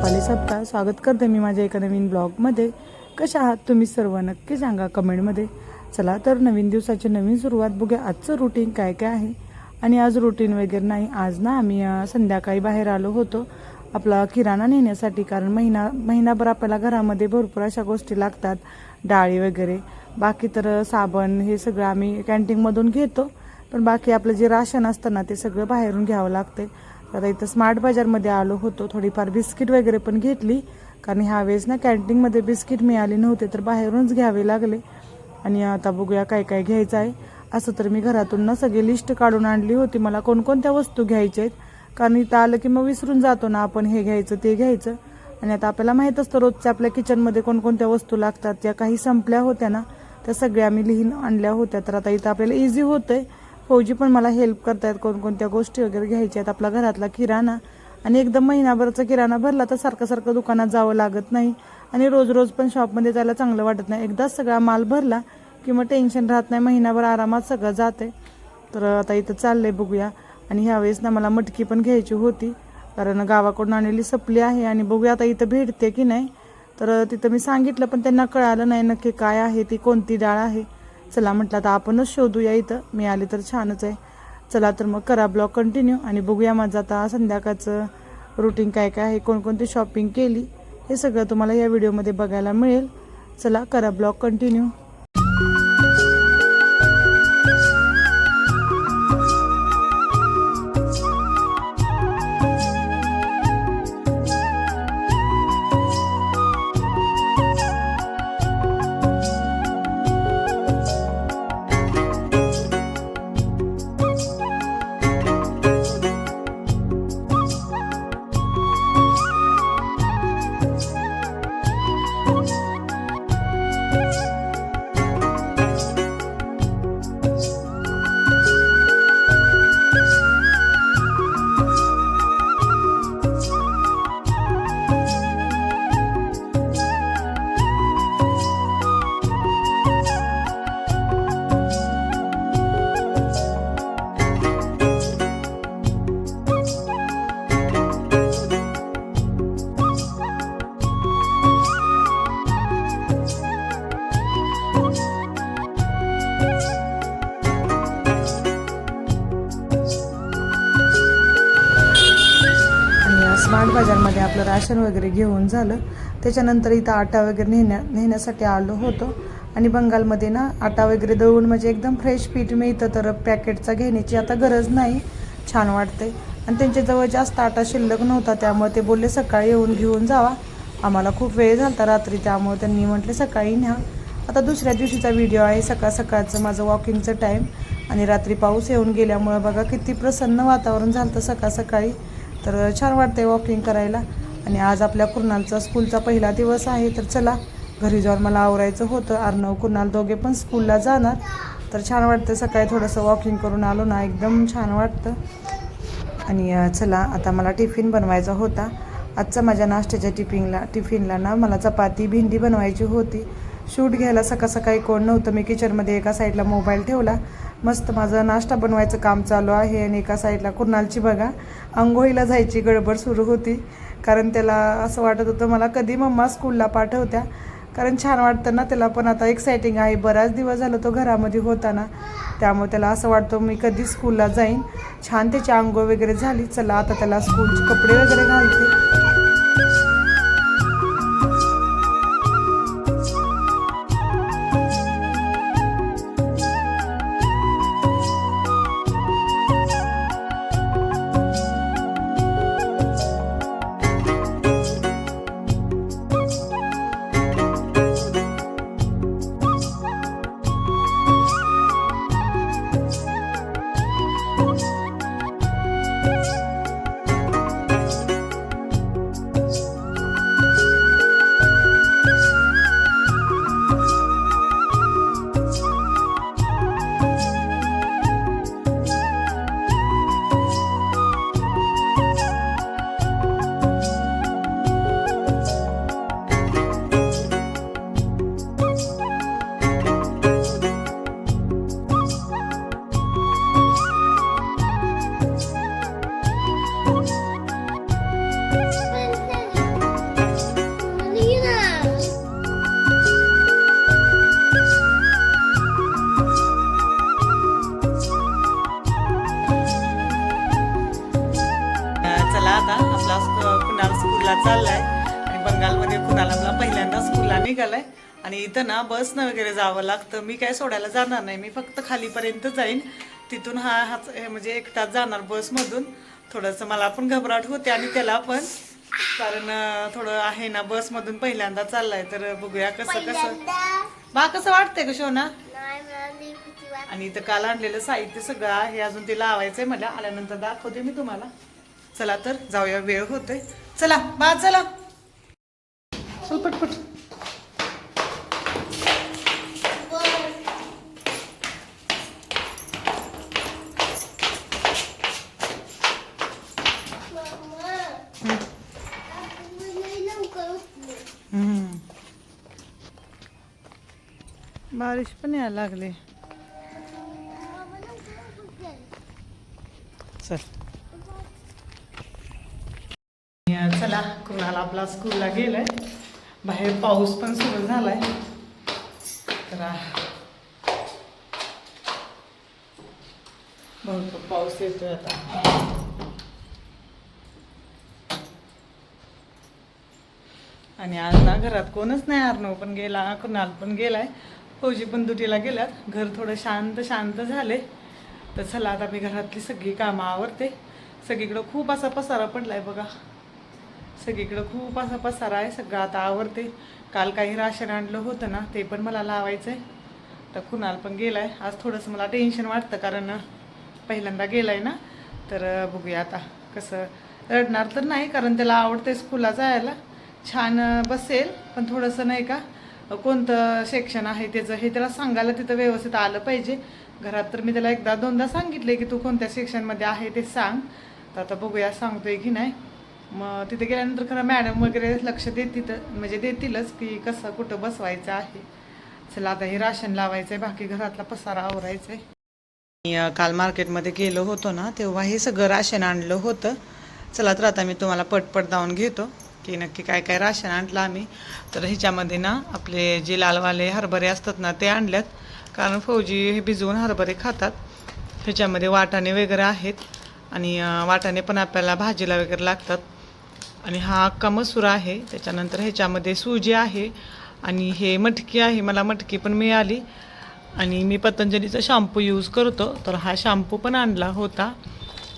रुपाली सप्ताह स्वागत करते मी माझ्या एका नवीन ब्लॉगमध्ये. कशा आहात तुम्ही सर्व? नक्की सांगा कमेंटमध्ये. चला तर नवीन दिवसाची नवीन सुरुवात बघूया. आजचं रुटीन काय काय आहे? आणि आज रुटीन वगैरे नाही. आज ना आम्ही संध्याकाळी बाहेर आलो होतो. आपला किराणा नेण्यासाठी कारण महिना महिनाभर आपल्याला घरामध्ये भरपूर अशा गोष्टी लागतात. डाळी वगैरे. बाकी तर साबण हे सगळं आम्ही कॅन्टीनमधून घेतो. पण बाकी आपलं जे राशन असतं ना ते सगळं बाहेरून घ्यावं लागते आता इथं स्मार्ट बाजारमध्ये आलो होतो थोडीफार बिस्किट वगैरे पण घेतली. कारण ह्या वेळेस ना कॅन्टीनमध्ये बिस्किट मिळाले नव्हते तर बाहेरूनच घ्यावे लागले. आणि आता बघूया काय काय घ्यायचं आहे. असं तर मी घरातून ना सगळी लिस्ट काढून आणली होती. मला कोणकोणत्या वस्तू घ्यायच्या आहेत. कारण इथं आलं की मग विसरून जातो ना आपण हे घ्यायचं ते घ्यायचं. आणि आता आपल्याला माहीत असतं रोजच्या आपल्या किचनमध्ये कोणकोणत्या वस्तू लागतात. त्या काही संपल्या होत्या ना त्या सगळ्या आम्ही लिहून आणल्या होत्या. तर आता इथं आपल्याला इझी होतंय. फौजी पण मला हेल्प करतायत कोणकोणत्या गोष्टी वगैरे घ्यायच्या आहेत आपला घरातला किराणा. आणि एकदम महिनाभरचा किराणा भरला तर सारखं सारखं दुकानात जावं लागत नाही. आणि रोज रोज पण शॉपमध्ये जायला चांगलं वाटत नाही. एकदाच सगळा माल भरला की मग टेन्शन राहत नाही. महिनाभर आरामात सगळं जाते तर आता इथं चाललंय बघूया. आणि ह्यावेळेस ना मला मटकी पण घ्यायची होती. कारण गावाकडून आणलेली सपली आहे आणि बघूया आता इथं भेटते की नाही. तर तिथं मी सांगितलं पण त्यांना कळालं नाही नक्की काय आहे ती कोणती डाळ आहे. चला म्हटलं आता आपणच शोधूया इथं. मी आले तर छानच आहे. चला तर मग करा ब्लॉग कंटिन्यू आणि बघूया माझं आता संध्याकाळचं रुटीन काय काय आहे कोणकोणती शॉपिंग केली हे सगळं तुम्हाला या व्हिडिओमध्ये बघायला मिळेल. चला करा ब्लॉग कंटिन्यू स्मार्ट बाजारमध्ये आपलं राशन वगैरे घेऊन झालं. त्याच्यानंतर इथं आटा वगैरे नेण्या नेण्यासाठी आलो होतो. आणि बंगालमध्ये ना आटा वगैरे दळून म्हणजे एकदम फ्रेश पीठ मिळतं तर पॅकेटचा घेण्याची आता गरज नाही. छान वाटते आणि त्यांच्याजवळ जास्त आटा शिल्लक नव्हता त्यामुळे ते बोलले सकाळी येऊन घेऊन जावा. आम्हाला खूप वेळ झाला रात्री त्यामुळे त्यांनी म्हटले सकाळी न्या. आता दुसऱ्या दिवशीचा व्हिडिओ आहे सकाळ सकाळचं माझं वॉकिंगचं टाईम आणि रात्री पाऊस येऊन गेल्यामुळं बघा किती प्रसन्न वातावरण झालं होतं सकाळ सकाळी. तर छान वाटतंय वॉकिंग करायला. आणि आज आपल्या कुर्नालचा स्कूलचा पहिला दिवस आहे तर चला घरी जाऊन मला आवरायचं होतं. अर्णव कुर्नाल दोघे पण स्कूलला जाणार. तर छान वाटतं सकाळी थोडंसं वॉकिंग करून आलो ना एकदम छान वाटतं. आणि चला आता मला टिफिन बनवायचा होता. आजचा माझ्या नाश्त्याच्या टिफिनला टिफिनला ना मला चपाती भेंडी बनवायची होती. शूट घ्यायला सकाळ सकाळी कोण नव्हतं मी किचनमध्ये एका साईडला मोबाईल ठेवला. मस्त माझा नाश्ता बनवायचं काम चालू आहे आणि एका साईडला कुर्नालची बघा. आंघोळीला जायची गडबड सुरू होती. कारण त्याला असं वाटत होतं मला कधी मम्मा स्कूलला पाठवत्या. कारण छान वाटतं ना त्याला पण. आता एक्सायटिंग आहे बराच दिवस झालं तो घरामध्ये होता ना त्यामुळे त्याला असं वाटतं मी कधी स्कूलला जाईन. छान त्याची आंघोळ वगैरे झाली. चला आता त्याला स्कूलचे कपडे वगैरे घालते. बंगालला चाललाय. आणि बंगालमध्ये कुणाला पहिल्यांदा स्कूलला निघालाय. आणि इथं ना बसनं वगैरे जावं लागतं. मी काय सोडायला जाणार नाही. मी फक्त खालीपर्यंत जाईन. तिथून हा हाच हे म्हणजे एक तास जाणार बसमधून थोडंसं मला पण घबराट होते आणि त्याला पण. कारण थोडं आहे ना बसमधून पहिल्यांदा चाललाय. तर बघूया कसं कसं बा कसं वाटतंय का शोना? आणि इथं काल आणलेलं साहित्य सगळं आहे. अजून ते लावायचंय मला. आल्यानंतर दाखवते मी तुम्हाला. चला तर जाऊया वेळ होतोय. चला बा चला. चल पटपट. हम्म. बारिश पण यायला लागली. चल या, चला कुणाला आपला स्कूलला गेलाय? बाहेर पाऊस पण सुरू झालाय. तर भरपूर पाऊस येतोय आता. आणि आज ना घरात कोणच नाही अर्णव पण गेला कुणाल पण गेलाय. फौजी पण दुटीला गेल्यात. घर थोडं शांत शांत झाले. तर चला आता मी घरातली सगळी कामं आवरते. सगळीकडं खूप असा पसारा पडलाय बघा. सगळीकडं खूप असा पसारा आहे सगळं आता आवरते. काल काही राशन आणलं होतं ना ते पण मला लावायचं आहे तर कुणाल पण गेलाय. आज थोडंसं मला टेन्शन वाटतं कारण पहिल्यांदा गेलाय ना. तर बघूया आता कसं रडणार तर नाही कारण त्याला आवडते स्कूलला जायला. छान बसेल पण थोडंसं नाही का कोणतं सेक्शन आहे त्याचं हे त्याला सांगायला तिथं व्यवस्थित आलं पाहिजे. घरात तर मी त्याला एकदा दोनदा सांगितले की तू कोणत्या सेक्शनमध्ये आहे ते सांग. तर आता बघूया सांगतोय की नाही. मग तिथे गेल्यानंतर खरं मॅडम वगैरे लक्ष देतील म्हणजे देतीलच की कसं कुठं बसवायचं आहे. चला आता हे राशन लावायचं आहे बाकी घरातला पसारा आवरायचा आहे मी काल मार्केटमध्ये गेलो होतो ना तेव्हा हे सगळं राशन आणलं होतं. चला तर आता मी तुम्हाला पटपट जाऊन घेतो की नक्की काय काय राशन आणलं आम्ही. तर ह्याच्यामध्ये ना आपले जे लालवाले हरभरे असतात ना ते आणल्यात. कारण फौजी हे भिजवून हरभरे खातात. ह्याच्यामध्ये वाटाणे वगैरे आहेत. आणि वाटाणे पण आपल्याला भाजीला वगैरे लागतात. आणि हा अक्का मसूर आहे. त्याच्यानंतर ह्याच्यामध्ये सुजी आहे आणि हे मटकी आहे. मला मटकी पण मिळाली. आणि मी पतंजलीचा शॅम्पू यूज करतो. तर हा शॅम्पू पण आणला होता.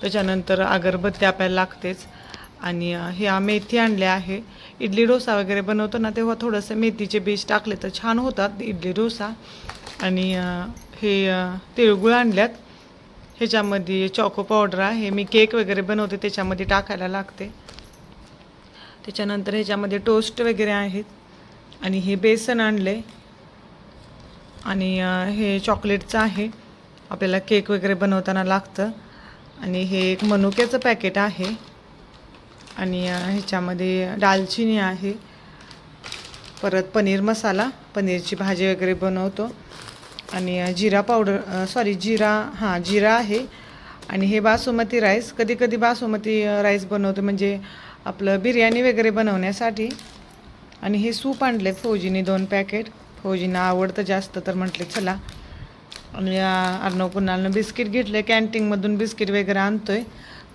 त्याच्यानंतर अगरबत्ती आपल्याला लागतेच. आणि ह्या मेथी आणल्या आहे. इडली डोसा वगैरे बनवतो ना तेव्हा थोडंसं मेथीचे बीज टाकले तर छान होतात इडली डोसा. आणि हे तिळगुळ आणल्यात. ह्याच्यामध्ये चॉको पावडर आहे. मी केक वगैरे बनवते त्याच्यामध्ये टाकायला लागते. त्याच्यानंतर ह्याच्यामध्ये टोस्ट वगैरे आहेत. आणि हे बेसन आणले आणि हे चॉकलेटचं आहे. आपल्याला केक वगैरे बनवताना लागतं. आणि हे एक मनुक्याचं पॅकेट आहे. आणि ह्याच्यामध्ये दालचिनी आहे. परत पनीर मसाला पनीरची भाजी वगैरे बनवतो. आणि जिरा पावडर सॉरी जिरा हां जिरा आहे. आणि हे बासुमती राईस कधी कधी बासुमती राईस बनवतो. म्हणजे आपलं बिर्याणी वगैरे बनवण्यासाठी. आणि हे सूप आणले फौजीने दोन पॅकेट. फौजींना आवडतं जास्त तर म्हटले चला. आणि अर्णव पुन्हानं बिस्किट घेतले. कॅन्टीनमधून बिस्किट वगैरे आणतो आहे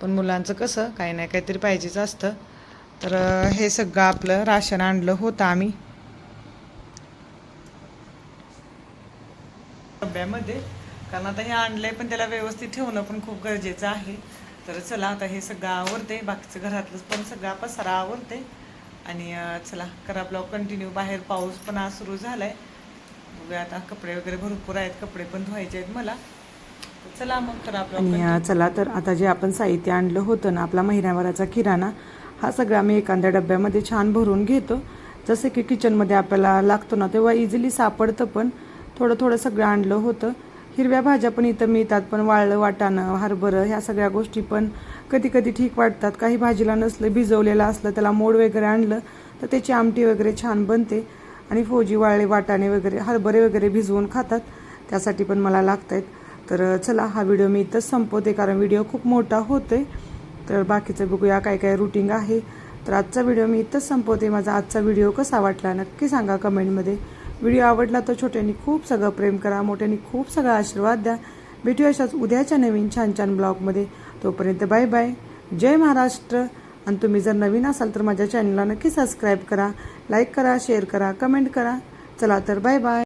पण मुलांचं कसं काही नाही काहीतरी पाहिजेच असतं. तर हे सगळं आपलं राशन आणलं होतं आम्ही. डब्यामध्ये. कारण आता हे आणलं आहे पण त्याला व्यवस्थित ठेवणं पण खूप गरजेचं आहे. तर चला आता हे सगळं आवडते बाकीचं घरातलं पण सगळा पसारा आवडते आणि चला करा ब्लॉग कंटिन्यू. बाहेर पाऊस पण आज सुरू झालाय. बघूया आता कपडे वगैरे भरपूर आहेत कपडे पण धुवायचे आहेत मला. चला मग करा आणि अ, चला तर आता जे आपण साहित्य आणलं होतं ना आपला महिन्याभराचा किराणा हा सगळा मी एखाद्या डब्यामध्ये छान भरून घेतो. जसे की किचनमध्ये आपल्याला लागतो ना तेव्हा इझिली सापडतं पण. थोडं थोडं सगळं आणलं होतं. हिरव्या भाज्या पण इथं मिळतात पण वाळलं वाटाणं हरभरं ह्या सगळ्या गोष्टी पण कधी कधी ठीक वाटतात. काही भाजीला नसलं भिजवलेलं असलं त्याला मोड वगैरे आणलं तर त्याची आमटी वगैरे छान बनते. आणि फौजी वाळले वाटाणे वगैरे हरभरे वगैरे भिजवून खातात. त्यासाठी पण मला लागत आहेत तर चला हा व्हिडिओ मी इथंच संपवते कारण व्हिडिओ खूप मोठा होतोय. तर बाकीचं बघूया काय काय रुटीन आहे. तर आजचा व्हिडिओ मी इथंच संपवते. माझा आजचा व्हिडिओ कसा वाटला नक्की सांगा कमेंटमध्ये. व्हिडिओ आवडला तर छोट्यांनी खूप सगळं प्रेम करा मोठ्यांनी खूप सगळा आशीर्वाद द्या. भेटूया अशाच उद्याच्या नवीन छान छान ब्लॉगमध्ये. तोपर्यंत बाय बाय. जय महाराष्ट्र. आणि तुम्ही जर नवीन असाल तर माझ्या चॅनलला नक्की सबस्क्राईब करा लाईक करा शेअर करा कमेंट करा. चला तर बाय बाय.